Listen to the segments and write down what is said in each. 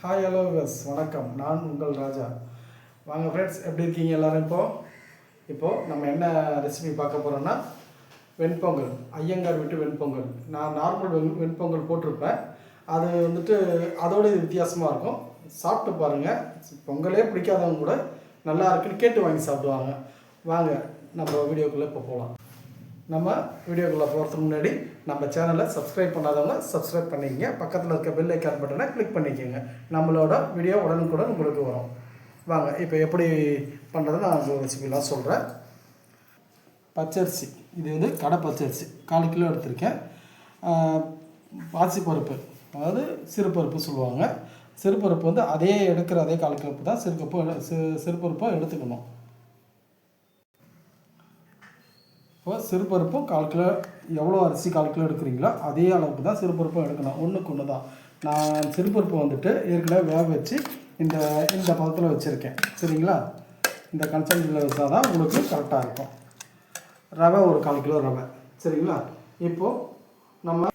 Hi hello விவஸ் வணக்கம். நான் உங்கள் ராஜா. வாங்க ஃப்ரெண்ட்ஸ் எப்படி இருக்கீங்க எல்லாரும் இப்போது இப்போது நம்ம என்ன ரெசிபி பார்க்க போகிறோன்னா வெண்பொங்கல். ஐயங்கார் விட்டு வெண்பொங்கல். நான் நார்மல் வெண் வெண்பொங்கல் போட்டிருப்பேன். அது வந்துட்டு அதோட இது வித்தியாசமாக இருக்கும். சாப்பிட்டு பாருங்கள் பொங்கலே பிடிக்காதவங்க கூட நல்லா இருக்குன்னு கேட்டு வாங்கி சாப்பிடுவாங்க. வாங்க நம்ம வீடியோக்குள்ளே இப்போ போகலாம் நம்ம வீடியோக்குள்ளே போகிறதுக்கு முன்னாடி நம்ம சேனலை சப்ஸ்கிரைப் பண்ணாதவங்க சப்ஸ்கிரைப் பண்ணிக்கங்க. பக்கத்தில் இருக்க பெல் ஐக்கான் பட்டனை கிளிக் பண்ணிக்கோங்க. நம்மளோட வீடியோ உடனுக்குடன் உங்களுக்கு வரும். வாங்க இப்போ எப்படி பண்ணுறது நான் ஒரு ரெசிபிலாம் சொல்கிறேன் பச்சரிசி. இது வந்து கடை பச்சரிசி. கால் கிலோ எடுத்திருக்கேன். பாசிப்பருப்பு. அதாவது சிறுபருப்பு சொல்லுவாங்க. சிறுபருப்பு வந்து அதே எடுக்கிற அதே கால் கிலோ தான் சிறுகப்பு சிறு சிறுபருப்பை எடுத்துக்கணும். இப்போ சிறுபருப்பும் கால் கிலோ எவ்வளோ அரிசி கால் கிலோ எடுக்கிறீங்களோ அதே அளவுக்கு தான் சிறுபருப்பும் எடுக்கணும். ஒன்றுக்கு ஒன்று தான். நான் சிறுபருப்பு வந்துட்டு ஏற்கனவே வேக வச்சு இந்த இந்த பதத்தில் வச்சுருக்கேன். சரிங்களா? இந்த கன்சன்ட்ரியில் வச்சால் தான் உங்களுக்கு கரெக்டாக இருக்கும். ரவை ஒரு கால் கிலோ ரவை. சரிங்களா? இப்போது நம்ம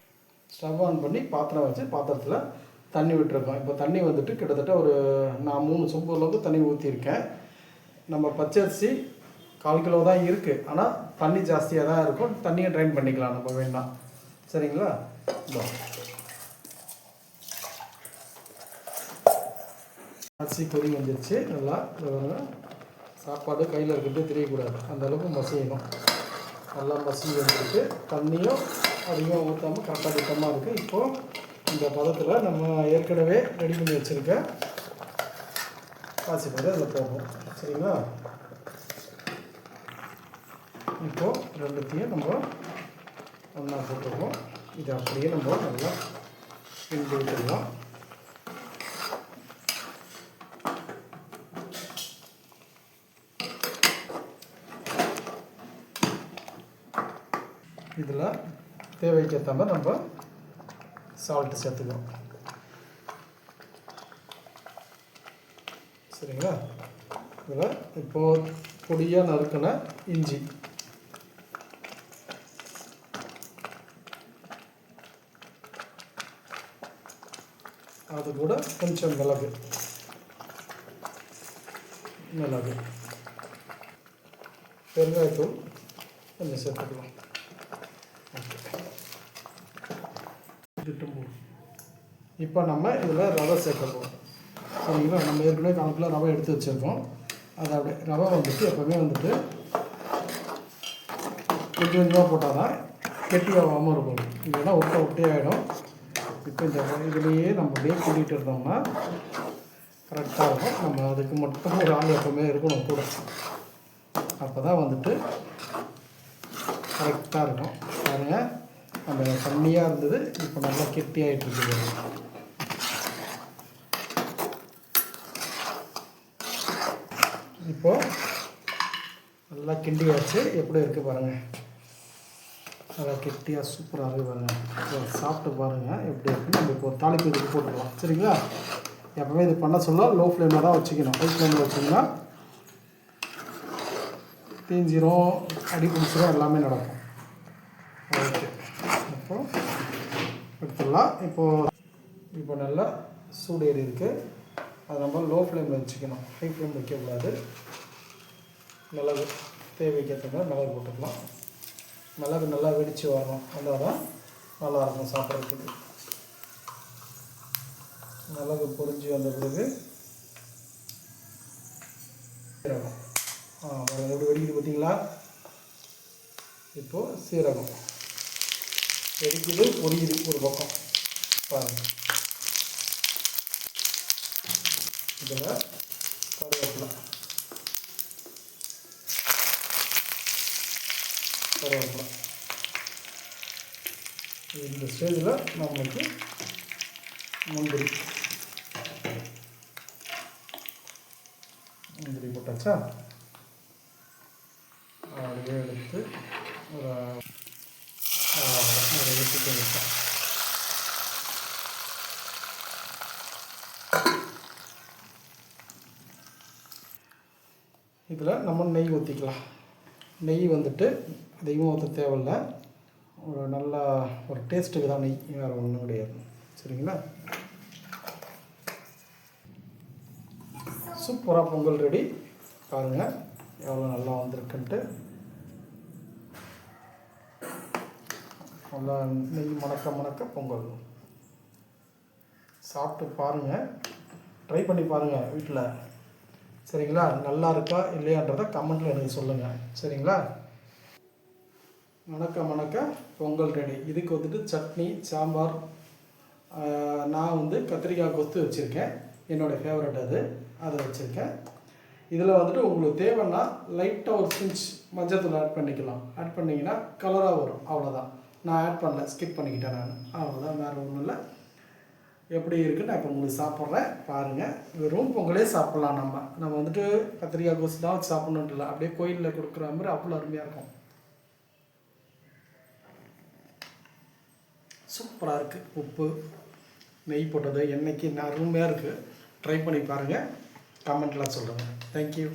ஸ்டவ் ஆன் பண்ணி பாத்திரம் வச்சு பாத்திரத்தில் தண்ணி விட்டுருக்கோம். இப்போ தண்ணி வந்துட்டு கிட்டத்தட்ட ஒரு நான் மூணு சொம்பு அளவுக்கு தண்ணி ஊற்றிருக்கேன் நம்ம பச்சரிசி கால் கிலோ தான் இருக்குது ஆனால் தண்ணி ஜாஸ்தியாக தான் இருக்கும். தண்ணியை ட்ரைன் பண்ணிக்கலாம். நம்ம வேணாம் சரிங்களா? இதோ. அரிசி கொதி வந்துருச்சு. நல்லா சாப்பாடு கையில் இருக்கிறது தெரியக்கூடாது. அந்தளவுக்கு மசியணும். நல்லா மசி வந்துருக்கு. தண்ணியும் அதிகம் ஊற்றாமல் கரெக்டாக திட்டமாக இருக்குது இப்போது இந்த பதத்தில் நம்ம ஏற்கனவே ரெடி பண்ணி வச்சுருக்க பாசிப்பயிறு அதில் போகணும் சரிங்களா? இப்போது ரெண்டுத்தையும் நம்ம ஒன்றா போட்டுருவோம். இது அப்படியே நம்ம நல்லா கிண்டி விட்டுடலாம். இதில் தேவைக்கு ஏற்ற மாதிரி நம்ம சால்ட்டு சேர்த்துக்கிறோம் சரிங்களா? இதில் இப்போது பொடியாக நறுக்கின இஞ்சி. அது கூட கொஞ்சம் மிளகு. மிளகு. பெருங்காயத்தூள் கொஞ்சம் சேர்த்துக்கலாம். ஓகே. இப்போ நம்ம இதில் ரவை சேர்க்க சரிங்களா? நம்ம ஏற்கனவே கணக்கில் ரவை எடுத்து வச்சுருக்கோம். அதை அப்படியே ரவை வந்துட்டு எப்போவுமே வந்துட்டு கொஞ்சம் கொஞ்சமாக போட்டால் தான் கெட்டி ஆகாமல் இருக்கும். இல்லைன்னா ஒட்டை ஒட்டியாகிடும் இப்போ இந்த இதுலேயே நம்ம அப்படியே கூட்டிகிட்டு இருந்தோம்னா கரெக்டாக இருக்கும். நம்ம அதுக்கு மட்டும் ஒரு ஆள் எப்பவுமே இருக்கணும் கூட. அப்போ தான் வந்துட்டு கரெக்டாக இருக்கும். பாருங்கள் நம்ம தண்ணியாக இருந்தது இப்போ நல்லா கெட்டியாகிட்டு இருக்குது இப்போது நல்லா கிண்டியாச்சு எப்படி இருக்குது பாருங்கள் நல்லா கெட்டியாக சூப்பராக இருக்குது சாப்பிட்டு பாருங்கள் எப்படி இருக்குன்னு நம்ம இப்போ ஒரு தாளிப்பு இதுக்கு போட்டுக்கலாம். சரிங்களா? எப்போவுமே இது பண்ண சொல்ல லோ ஃப்ளேமில் தான் வச்சுக்கணும். ஹை ஃப்ளேமில் வச்சிங்கன்னா தீஞ்சிரும் அடி பிடிச்சிரும் எல்லாமே நடக்கும். ஓகே இப்போ எடுத்துடலாம். இப்போது இப்போ நல்லா சூடு ஏறி இருக்குது அது நம்ம லோ ஃப்ளேமில் வச்சுக்கணும். ஹை ஃப்ளேம் வைக்கக்கூடாது. மிளகு தேவைக்கு ஏற்ற மாதிரி மிளகு போட்டுக்கலாம். மிளகு நல்லா வெடித்து வரணும். வந்தால் தான் நல்லாயிருக்கும் சாப்பிட்றதுக்கு. மிளகு பொறிஞ்சு வந்த பிறகு சீரகம். ஆ பாருங்க எப்படி வெடிக்குது பார்த்தீங்களா? இப்போது சீரகம். வெடிக்குது பொரியுது ஒரு பக்கம். பாருங்கள் இதில் கருவேப்பிலை. கருவேப்பிலை இந்த ஸ்டேஜில் நம்மளுக்கு முந்திரி. முந்திரி போட்டாச்சா? அப்படியே எடுத்து ஒரு அதை இதில் நம்ம நெய் ஊற்றிக்கலாம் நெய் வந்துட்டு அதிகமாக ஊற்ற தேவையில்ல. ஒரு நல்ல ஒரு டேஸ்ட்டுக்கு தான் நெய் வேறு ஒன்றும் கிடையாது. சரிங்களா? சூப்பராக பொங்கல் ரெடி. பாருங்கள் எவ்வளோ நல்லா வந்திருக்குன்ட்டு. நல்லா நெய் மணக்க மணக்க பொங்கல். சாப்பிட்டு பாருங்கள் ட்ரை பண்ணி பாருங்கள் வீட்டில். சரிங்களா? நல்லா இருக்கா இல்லையான்றதை கமெண்ட்டில் எனக்கு சொல்லுங்கள் சரிங்களா? மணக்க மணக்க பொங்கல் ரெடி. இதுக்கு வந்துட்டு சட்னி சாம்பார் நான் வந்து கத்திரிக்காய் கொத்து வச்சுருக்கேன். என்னோடய ஃபேவரட் அது. அதை வச்சுருக்கேன். இதில் வந்துட்டு உங்களுக்கு தேவைன்னா லைட்டாக ஒரு பிஞ்ச் மஞ்சத்தூள் ஆட் பண்ணிக்கலாம். ஆட் பண்ணிங்கன்னா கலராக வரும். அவ்வளோதான் நான் ஆட் பண்ணல. ஸ்கிப் பண்ணிக்கிட்டேன் நான். அவ்வளோதான் வேறு ஒன்றும் இல்லை. எப்படி இருக்குன்னு நான் இப்போ உங்களுக்கு சாப்பிட்றேன். பாருங்கள் வெறும் பொங்கலே சாப்பிட்லாம் நம்ம. நம்ம வந்துட்டு கத்திரிக்காய் கோசு தான் வச்சு சாப்பிட்ணுன்ட்டு இல்லை. அப்படியே கோயிலில் கொடுக்குற மாதிரி அவ்வளோ அருமையாக இருக்கும். சூப்பராக இருக்குது உப்பு நெய் போட்டது எண்ணெய்க்கு அருமையாக இருக்குது ட்ரை பண்ணி பாருங்கள் கமெண்ட்டில் சொல்லுங்கள் தேங்க்யூ